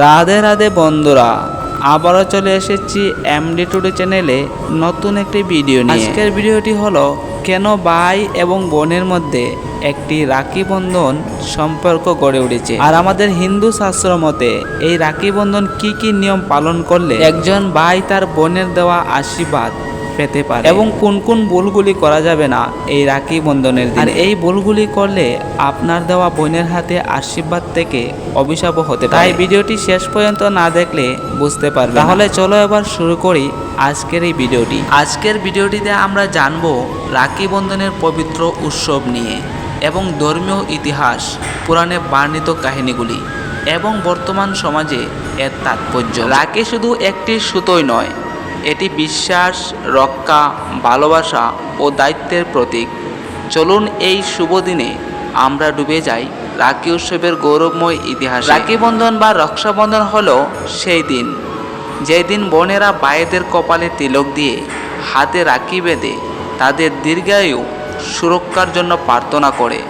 রাধে রাধে বন্ধুরা, আবারও চলে এসেছি এমডি টুডে চ্যানেলে নতুন একটি ভিডিও নিয়ে। আজকের ভিডিওটি হলো, কেন ভাই এবং বোনের মধ্যে একটি রাখি বন্ধন সম্পর্ক গড়ে উঠেছে। আর আমাদের হিন্দু শাস্ত্র মতে, এই রাখি বন্ধন কি কি নিয়ম পালন করলে একজন ভাই তার বোনের দেওয়া আশীর্বাদ পেতে পারে। এবং কোন কোন ভুলগুলি করা যাবে না এই রাখি বন্ধনের দিন। আর এই ভুলগুলি করলে আপনার দেওয়া বোনের হাতে আশীর্বাদ থেকে অভিশাপ হতে পারে। তাই ভিডিওটি শেষ পর্যন্ত না দেখলে বুঝতে পারবে তাহলে চলো এবার শুরু করি আজকের এই ভিডিওটি। আজকের ভিডিওটিতে আমরা জানব রাখি বন্ধনের পবিত্র উৎসব নিয়ে এবং ধর্মীয় ইতিহাস পুরাণে বর্ণিত কাহিনীগুলি এবং বর্তমান সমাজে এর তাৎপর্য। রাখি শুধু একটি সুতোই নয় এটি বিশ্বাস, রক্ষা, ভালোবাসা ও দায়িত্বের প্রতীক। চলুন এই শুভ দিনে আমরা ডুবে যাই রাখি উৎসবের গৌরবময় ইতিহাস। রাখি বন্ধন বা রক্ষাবন্ধন হলো সেই দিন, যেদিন বোনেরা ভাইদের কপালে তিলক দিয়ে হাতে রাখি বেঁধে তাদের দীর্ঘায়ু সুরক্ষার জন্য প্রার্থনা করে।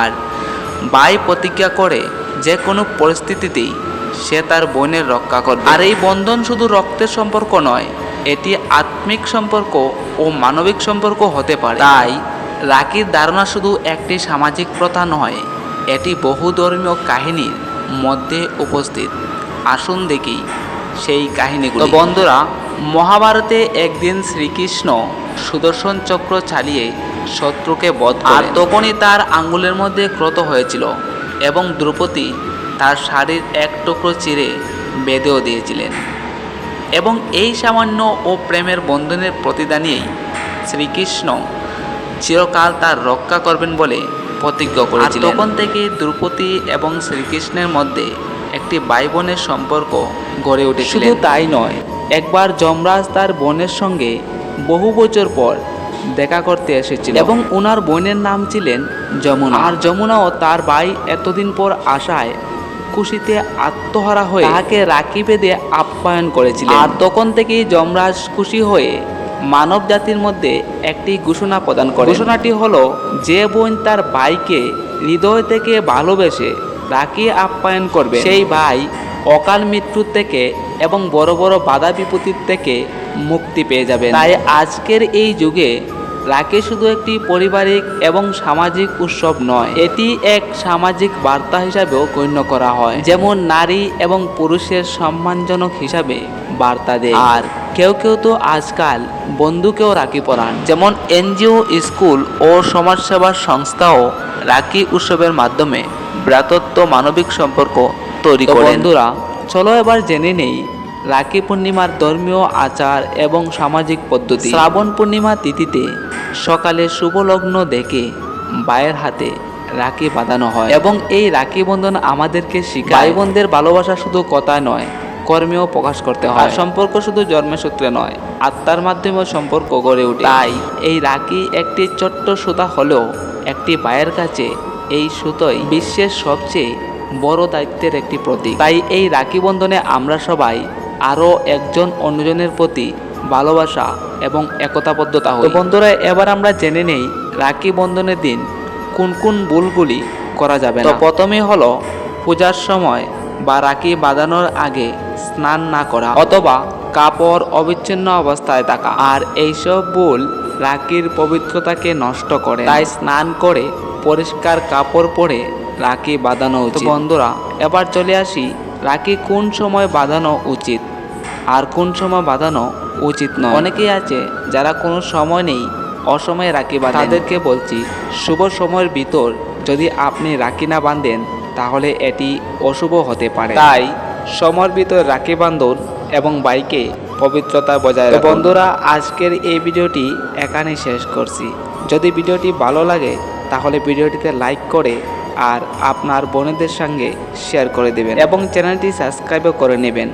আর বাই প্রতিজ্ঞা করে যে কোনো পরিস্থিতিতেই সে তার বোনের রক্ষা করবে। আর এই বন্ধন শুধু রক্তের সম্পর্ক নয়, এটি আত্মিক সম্পর্ক ও মানবিক সম্পর্ক হতে পারে। তাই রাখির ধারণা শুধু একটি সামাজিক প্রথা নয়, এটি বহু ধর্মীয় কাহিনীর মধ্যে উপস্থিত। আসুন দেখি সেই কাহিনীগুলো। বন্ধুরা, মহাভারতে একদিন শ্রীকৃষ্ণ সুদর্শন চক্র চালিয়ে শত্রুকে বধ আর তখনই তার আঙ্গুলের মধ্যে ক্রত হয়েছিল এবং দ্রৌপদী তার শাড়ির এক টুকরো চিরে বেঁধেও দিয়েছিলেন। এবং এই সামান্য ও প্রেমের বন্ধনের প্রতিদানেই শ্রীকৃষ্ণ চিরকাল তার রক্ষা করবেন বলে প্রতিজ্ঞা করেছিলেন। তখন থেকে দ্রৌপদী এবং শ্রীকৃষ্ণের মধ্যে একটি ভাই বোনের সম্পর্ক গড়ে উঠেছিল শুধু তাই নয় একবার যমরাজ তার বোনের সঙ্গে বহু বছর পর দেখা করতে এসেছিল। এবং ওনার বোনের নাম ছিলেন যমুনা। আর যমুনাও তার ভাই এতদিন পর আসায় খুশিতে আত্মহারা হয়ে তাকে রাখি বেঁধে আপ্যায়ন করেছিলেন। আর তখন থেকেই যমরাজ খুশি হয়ে মানব জাতির মধ্যে একটি ঘোষণা প্রদান করে ঘোষণাটি হলো যে বোন তার ভাইকে হৃদয় থেকে ভালোবেসে রাখি আপ্যায়ন করবে সেই ভাই অকাল মৃত্যুর থেকে এবং বড় বড় বাধা বিপত্তির থেকে মুক্তি পেয়ে যাবে তাই আজকের এই যুগে রাখি শুধু একটি পারিবারিক এবং সামাজিক উৎসব নয় এটি এক সামাজিক বার্তা হিসাবেও গণ্য করা হয় যেমন নারী এবং পুরুষের সম্মানজনক হিসাবে বার্তা দেয়। আর কেউ কেউ তো আজকাল বন্ধুকেও রাখি পরান যেমন এনজিও স্কুল ও সমাজসেবা সংস্থাও রাখি উৎসবের মাধ্যমে ভ্রাতত্ব মানবিক সম্পর্ক তৈরি করে বন্ধুরা চলো এবার জেনে নেই রাখি পূর্ণিমার ধর্মীয় আচার এবং সামাজিক পদ্ধতি। শ্রাবণ পূর্ণিমা তিথিতে সকালে শুভলগ্ন দেখে বায়ের হাতে রাখি বাঁধানো হয়। এবং এই রাখি বন্ধন আমাদেরকে শিখায়। ভাই বোনদের ভালোবাসা শুধু কথা নয় কর্মেও প্রকাশ করতে হয়। সম্পর্ক শুধু জন্মসূত্রে নয় আত্মার মাধ্যমেও সম্পর্ক গড়ে ওঠে। তাই এই রাখি একটি ছোট্ট সুতা হলেও একটি ভাইয়ের কাছে এই সুতোই বিশ্বের সবচেয়ে বড় দায়িত্বের একটি প্রতীক। তাই এই রাখি বন্ধনে আমরা সবাই আরও একজন অন্যজনের প্রতি ভালোবাসা এবং একতাবদ্ধতা তো বন্ধুরা এবার আমরা জেনে নেই রাখি বন্ধনের দিন কোন কোন ভুলগুলি করা যাবে না। তো প্রথমেই হলো পূজার সময় বা রাখি বাঁধানোর আগে স্নান না করা অথবা কাপড় অবিচ্ছিন্ন অবস্থায় থাকা। আর এইসব ভুল রাখির পবিত্রতাকে নষ্ট করে। তাই স্নান করে পরিষ্কার কাপড় পরে রাখি বাঁধানো উচিত। বন্ধুরা এবার চলে আসি রাখি কোন সময় বাঁধানো উচিত আর কোন সময় বাঁধানো উচিত নয়। অনেকেই আছে যারা কোনো সময় নেই অসময়ে রাখি বাঁধেন। তাদেরকে বলছি শুভ সময়ের ভিতর যদি আপনি রাখি না বাঁধেন তাহলে এটি অশুভ হতে পারে। তাই সময়ের ভিতর রাখি বান্ধন এবং বাইকে পবিত্রতা বজায় বন্ধুরা আজকের এই ভিডিওটি এখানেই শেষ করছি। যদি ভিডিওটি ভালো লাগে তাহলে ভিডিওটিতে লাইক করে আর আপনার বোনেদের সঙ্গে শেয়ার করে দেবেন। এবং চ্যানেলটি সাবস্ক্রাইবও করে নেবেন।